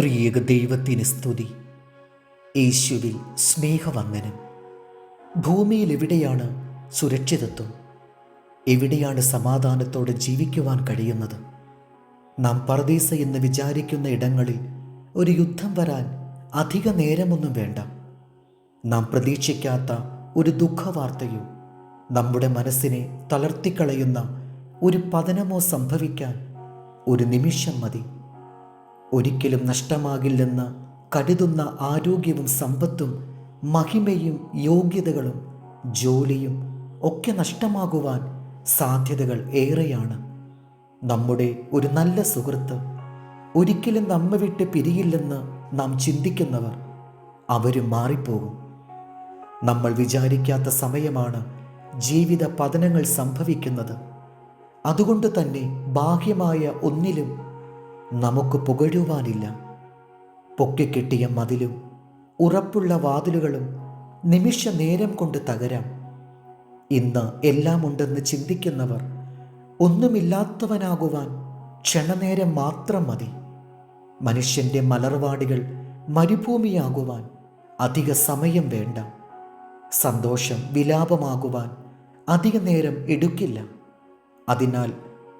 ത്രിയേക ദൈവത്തിന് സ്തുതി. യേശുവിൽ സ്നേഹവന്ദനം. ഭൂമിയിൽ എവിടെയാണ് സുരക്ഷിതത്വം? എവിടെയാണ് സമാധാനത്തോടെ ജീവിക്കുവാൻ കഴിയുന്നത്? നാം പർദീസ എന്ന് വിചാരിക്കുന്ന ഇടങ്ങളിൽ ഒരു യുദ്ധം വരാൻ അധിക നേരമൊന്നും വേണ്ട. നാം പ്രതീക്ഷിക്കാത്ത ഒരു ദുഃഖവാർത്തയോ നമ്മുടെ മനസ്സിനെ തളർത്തിക്കളയുന്ന ഒരു പതനമോ സംഭവിക്കാൻ ഒരു നിമിഷം മതി. ഒരിക്കലും നഷ്ടമാകില്ലെന്ന് കരുതുന്ന ആരോഗ്യവും സമ്പത്തും മഹിമയും യോഗ്യതകളും ജോലിയും ഒക്കെ നഷ്ടമാകുവാൻ സാധ്യതകൾ ഏറെയാണ്. നമ്മുടെ ഒരു നല്ല സുഹൃത്ത് ഒരിക്കലും നമ്മെ വിട്ട് പിരിയില്ലെന്ന് നാം ചിന്തിക്കുന്നവർ അവരും മാറിപ്പോകും. നമ്മൾ വിചാരിക്കാത്ത സമയമാണ് ജീവിത പതനങ്ങൾ സംഭവിക്കുന്നത്. അതുകൊണ്ട് തന്നെ ബാഹ്യമായ ഒന്നിലും നമുക്ക് പുകഴുവാനില്ല. പൊക്കിക്കിട്ടിയ മതിലും ഉറപ്പുള്ള വാതിലുകളും നിമിഷ നേരം കൊണ്ട് തകരാം. ഇന്ന് എല്ലാമുണ്ടെന്ന് ചിന്തിക്കുന്നവർ ഒന്നുമില്ലാത്തവനാകുവാൻ ക്ഷണനേരം മാത്രം മതി. മനുഷ്യന്റെ മലർവാടികൾ മരുഭൂമിയാകുവാൻ അധിക സമയം വേണ്ട. സന്തോഷം വിലാപമാകുവാൻ അധിക നേരം എടുക്കില്ല. അതിനാൽ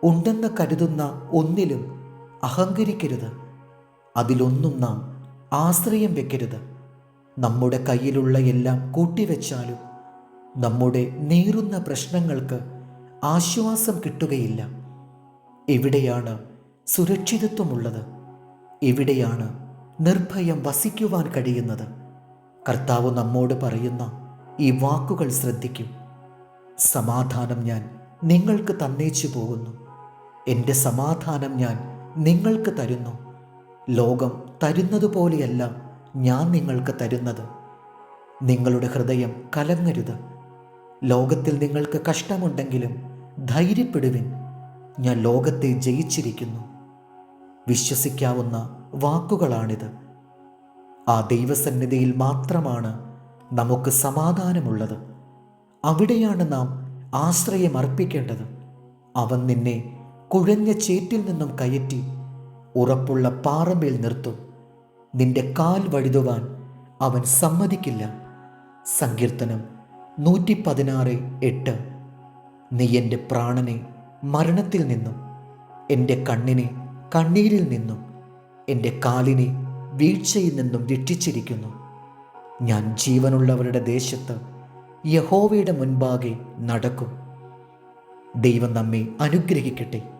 ഉണ്ടെന്ന് കരുതുന്ന ഒന്നിലും അഹങ്കരിക്കരുത്. അതിലൊന്നും നാം ആശ്രയം വെക്കരുത്. നമ്മുടെ കയ്യിലുള്ള എല്ലാം കൂട്ടിവെച്ചാലും നമ്മുടെ നീറുന്ന പ്രശ്നങ്ങൾക്ക് ആശ്വാസം കിട്ടുകയില്ല. എവിടെയാണ് സുരക്ഷിതത്വമുള്ളത്? എവിടെയാണ് നിർഭയം വസിക്കുവാൻ കഴിയുന്നത്? കർത്താവ് നമ്മോട് പറയുന്ന ഈ വാക്കുകൾ ശ്രദ്ധിക്കും. സമാധാനം ഞാൻ നിങ്ങൾക്ക് തന്നേച്ചു പോകുന്നു എന്റെ സമാധാനം ഞാൻ നിങ്ങൾക്ക് തരുന്നു. ലോകം തരുന്നത് പോലെയല്ല ഞാൻ നിങ്ങൾക്ക് തരുന്നത്. നിങ്ങളുടെ ഹൃദയം കലങ്ങരുത്. ലോകത്തിൽ നിങ്ങൾക്ക് കഷ്ടമുണ്ടെങ്കിലും ധൈര്യപ്പെടുവിൻ. ഞാൻ ലോകത്തെ ജയിച്ചിരിക്കുന്നു. വിശ്വസിക്കാവുന്ന വാക്കുകളാണിത്. ആ ദൈവസന്നിധിയിൽ മാത്രമാണ് നമുക്ക് സമാധാനമുള്ളത്. അവിടെയാണ് നാം ആശ്രയം അർപ്പിക്കേണ്ടത്. അവൻ നിന്നെ കുഴഞ്ഞ ചേറ്റിൽ നിന്നും കയറ്റി ഉറപ്പുള്ള പാറമേൽ നിർത്തും. നിന്റെ കാൽ വഴുതുവാൻ അവൻ സമ്മതിക്കില്ല. സങ്കീർത്തനം നൂറ്റി പതിനാറ് എട്ട്. നീ എന്റെ പ്രാണനെ മരണത്തിൽ നിന്നും എന്റെ കണ്ണിനെ കണ്ണീരിൽ നിന്നും എന്റെ കാലിനെ വീഴ്ചയിൽ നിന്നും രക്ഷിച്ചിരിക്കുന്നു. ഞാൻ ജീവനുള്ളവരുടെ ദേശത്ത് യഹോവയുടെ മുൻപാകെ നടക്കും. ദൈവം നമ്മെ അനുഗ്രഹിക്കട്ടെ.